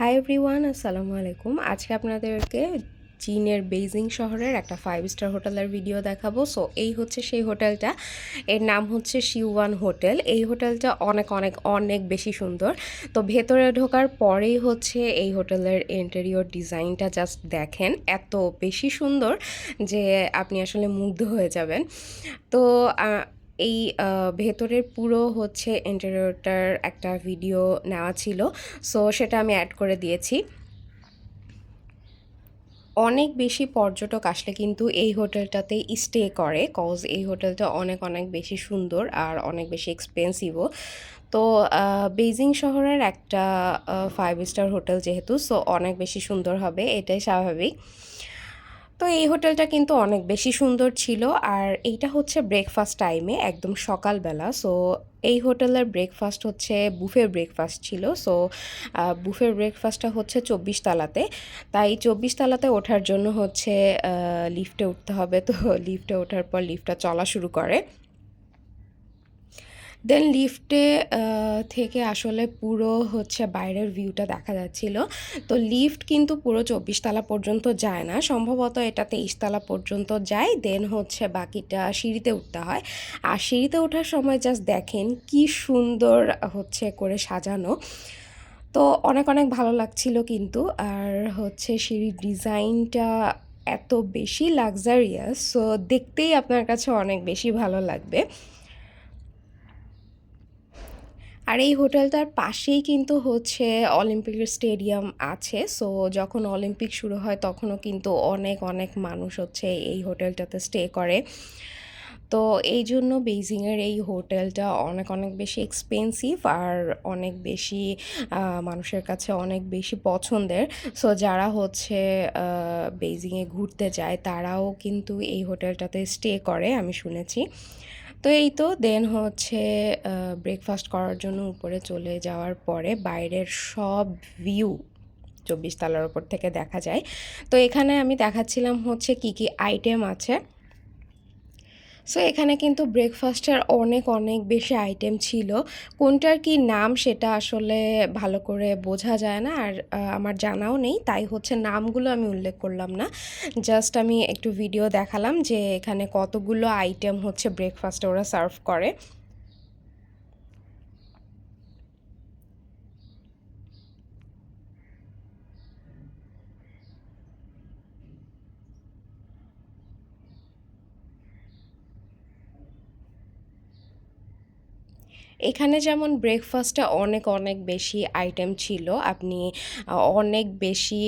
Hi everyone আসসালামু আলাইকুম। আজকে আপনাদেরকে চীনের বেইজিং শহরের একটা ফাইভ স্টার হোটেলের ভিডিও দেখাবো। সো এই হচ্ছে সেই হোটেলটা। এর নাম হচ্ছে শিওয়ান হোটেল এই হোটেলটা অনেক অনেক অনেক বেশি সুন্দর। তো ভেতরে ঢোকার পরেই হচ্ছে এই হোটেলের ইন্টেরিয়র ডিজাইনটা জাস্ট দেখেন। এত বেশি সুন্দর যে আপনি আসলে মুগ্ধ হয়ে যাবেন। তো এই ভেতরের পুরো হচ্ছে ইন্টেরিয়রটার একটা ভিডিও নেওয়া ছিল। সো সেটা আমি অ্যাড করে দিয়েছি। অনেক বেশি পর্যটক আসলে কিন্তু এই হোটেলটাতেই স্টে করে কজ এই হোটেলটা অনেক অনেক বেশি সুন্দর আর অনেক বেশি এক্সপেন্সিভও তো বেইজিং শহরের একটা ফাইভ স্টার হোটেল যেহেতু সো অনেক বেশি সুন্দর হবে, এটাই স্বাভাবিক। তো এই হোটেলটা কিন্তু অনেক বেশি সুন্দর ছিল আর এইটা হচ্ছে ব্রেকফাস্ট টাইমে একদম সকালবেলা। সো এই হোটেলের ব্রেকফাস্ট হচ্ছে বুফে ব্রেকফাস্ট ছিল। সো বুফে ব্রেকফাস্টটা হচ্ছে চব্বিশ তালাতে। তাই চব্বিশ তালাতে ওঠার জন্য হচ্ছে লিফটে উঠতে হবে। তো লিফটে ওঠার পর লিফটটা চলা শুরু করে। দেন লিফটে থেকে আসলে পুরো হচ্ছে বাইরের ভিউটা দেখা যাচ্ছিল। তো লিফট কিন্তু পুরো চব্বিশ তলা পর্যন্ত যায় না। সম্ভবত এটা তেইশ তলা পর্যন্ত যায়। দেন হচ্ছে বাকিটা সিঁড়িতে উঠতে হয়। আর সিঁড়িতে ওঠার সময় জাস্ট দেখেন কি সুন্দর হচ্ছে করে সাজানো। তো অনেক অনেক ভালো লাগছিল কিন্তু। আর হচ্ছে সিঁড়ির ডিজাইনটা এত বেশি লাক্সারিয়াস সো দেখতেই আপনার কাছে অনেক বেশি ভালো লাগবে। আর এই হোটেলটার পাশেই কিন্তু হচ্ছে অলিম্পিকের স্টেডিয়াম আছে। সো যখন অলিম্পিক শুরু হয় তখনও কিন্তু অনেক অনেক মানুষ হচ্ছে এই হোটেলটাতে স্টে করে। তো এই জন্য বেইজিংয়ের এই হোটেলটা অনেক অনেক বেশি এক্সপেন্সিভ আর অনেক বেশি মানুষের কাছে অনেক বেশি পছন্দের। সো যারা হচ্ছে বেইজিংয়ে ঘুরতে যায় তারাও কিন্তু এই হোটেলটাতে স্টে করে, আমি শুনেছি। তো এই তো দেন হচ্ছে ব্রেকফাস্ট করার জন্য উপরে চলে যাওয়ার পরে বাইরের সব ভিউ চব্বিশ তালার ওপর থেকে দেখা যায়। তো এখানে আমি দেখাচ্ছিলাম হচ্ছে কি কি আইটেম আছে। সো এখানে কিন্তু ব্রেকফাস্টের অনেক অনেক বেশি আইটেম ছিল। কোনটার কি নাম সেটা আসলে ভালো করে বোঝা যায় না আর আমার জানাও নেই। তাই হচ্ছে নামগুলো আমি উল্লেখ করলাম না। জাস্ট আমি একটু ভিডিও দেখালাম যে এখানে কতগুলো আইটেম হচ্ছে ব্রেকফাস্টে ওরা সার্ভ করে। এখানে যেমন ব্রেকফাস্টে অনেক অনেক বেশি আইটেম ছিল। আপনি অনেক বেশি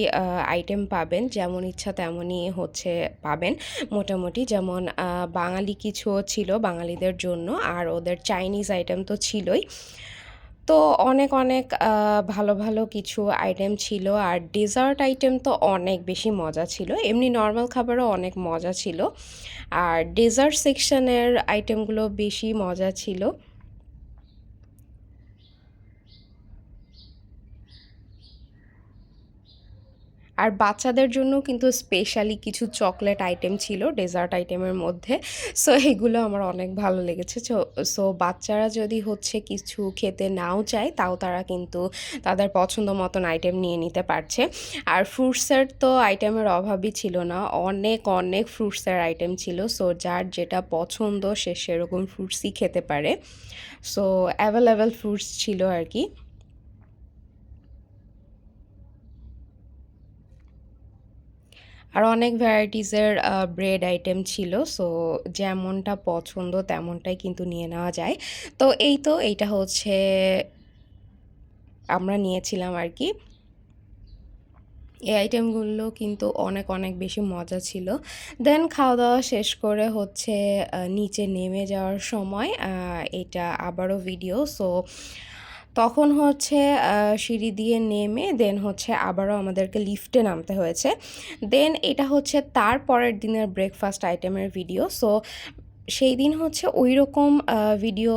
আইটেম পাবেন, যেমন ইচ্ছা তেমনই হচ্ছে পাবেন। মোটামুটি যেমন বাঙালি কিছুও ছিল বাঙালিদের জন্য, আর ওদের চাইনিজ আইটেম তো ছিলই। তো অনেক অনেক ভালো ভালো কিছু আইটেম ছিল, আর ডেজার্ট আইটেম তো অনেক বেশি মজা ছিল। এমনি নর্মাল খাবারও অনেক মজা ছিল। আর ডেজার্ট সেকশনের আইটেমগুলো বেশি মজা ছিল। আর বাচ্চাদের জন্য কিন্তু স্পেশালি কিছু চকলেট আইটেম ছিল ডেজার্ট আইটেমের মধ্যে। সো এগুলো আমার অনেক ভালো লেগেছে। সো বাচ্চারা যদি হচ্ছে কিছু খেতে নাও চায়, তাও তারা কিন্তু তাদের পছন্দ মতন আইটেম নিয়ে নিতে পারছে। আর ফ্রুটসের তো আইটেমের অভাবই ছিল না। অনেক অনেক ফ্রুটসের আইটেম ছিল। সো যার যেটা পছন্দ, সে সেরকম ফ্রুটসই খেতে পারে। সো অ্যাভেলেবেল ফ্রুটস ছিল আর কি। আর অনেক ভ্যারাইটিসের ব্রেড আইটেম ছিল সো যেমনটা পছন্দ তেমনটাই কিন্তু নিয়ে নেওয়া যায়। তো এই তো এইটা হচ্ছে আমরা নিয়েছিলাম আর কি। এই আইটেমগুলো কিন্তু অনেক অনেক বেশি মজা ছিল। দেন খাওয়া দাওয়া শেষ করে হচ্ছে নিচে নেমে যাওয়ার সময় এটা আবারও ভিডিও সো তখন হচ্ছে সিঁড়ি দিয়ে নেমে দেন হচ্ছে আবারও আমাদেরকে লিফটে নামতে হয়েছে। দেন এটা হচ্ছে তার পরের দিনের ব্রেকফাস্ট আইটেমের ভিডিও সো সেই দিন হচ্ছে ওই রকম ভিডিও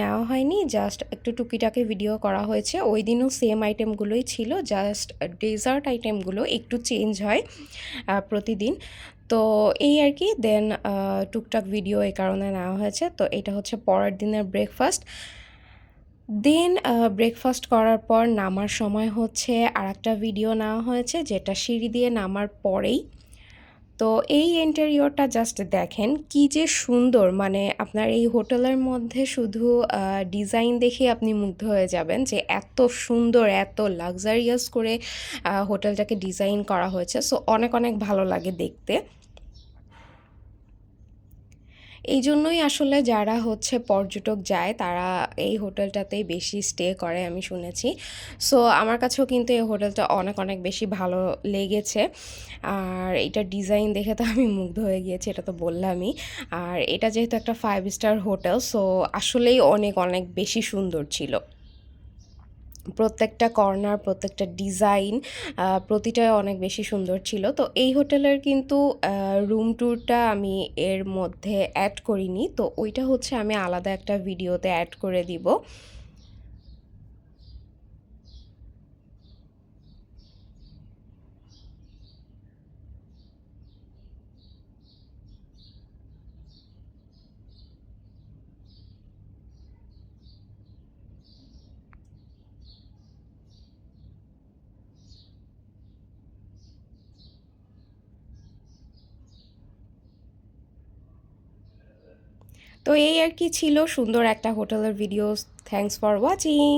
নেওয়া হয়নি। জাস্ট একটু টুকিটাকি ভিডিও করা হয়েছে। ওই দিনও সেম আইটেমগুলোই ছিল। জাস্ট ডেজার্ট আইটেমগুলো একটু চেঞ্জ হয় প্রতিদিন। তো এই আর কি। দেন টুকটাক ভিডিও এই কারণে নেওয়া হয়েছে। তো এটা হচ্ছে পরের দিনের ব্রেকফাস্ট দেন ব্রেকফাস্ট করার পর নামার সময় হচ্ছে আরেকটা ভিডিও নেওয়া হয়েছে যেটা সিঁড়ি দিয়ে নামার পরেই। তো এই ইন্টেরিয়রটা জাস্ট দেখেন কি যে সুন্দর মানে আপনার এই হোটেলের মধ্যে শুধু ডিজাইন দেখে আপনি মুগ্ধ হয়ে যাবেন যে এত সুন্দর, এত লাক্সারিয়াস করে হোটেলটাকে ডিজাইন করা হয়েছে। সো অনেক অনেক ভালো লাগে দেখতে। এই জন্যই আসলে যারা হচ্ছে পর্যটক যায়, তারা এই হোটেলটাতেই বেশি স্টে করে আমি শুনেছি। সো আমার কাছেও কিন্তু এই হোটেলটা অনেক অনেক বেশি ভালো লেগেছে। আর এটা ডিজাইন দেখে তো আমি মুগ্ধ হয়ে গিয়েছি, এটা তো বললামই। আর এটা যেহেতু একটা ফাইভ স্টার হোটেল সো আসলেই অনেক অনেক বেশি সুন্দর ছিল। প্রত্যেকটা কর্নার, প্রত্যেকটা ডিজাইন প্রতিটা অনেক বেশি সুন্দর ছিল। তো এই হোটেলের কিন্তু রুম ট্যুরটা আমি এর মধ্যে অ্যাড করিনি। তো ওইটা হচ্ছে আমি আলাদা একটা ভিডিওতে অ্যাড করে দিব। তো এই আর কি ছিল সুন্দর একটা হোটেলের ভিডিওস থ্যাংকস ফর ওয়াচিং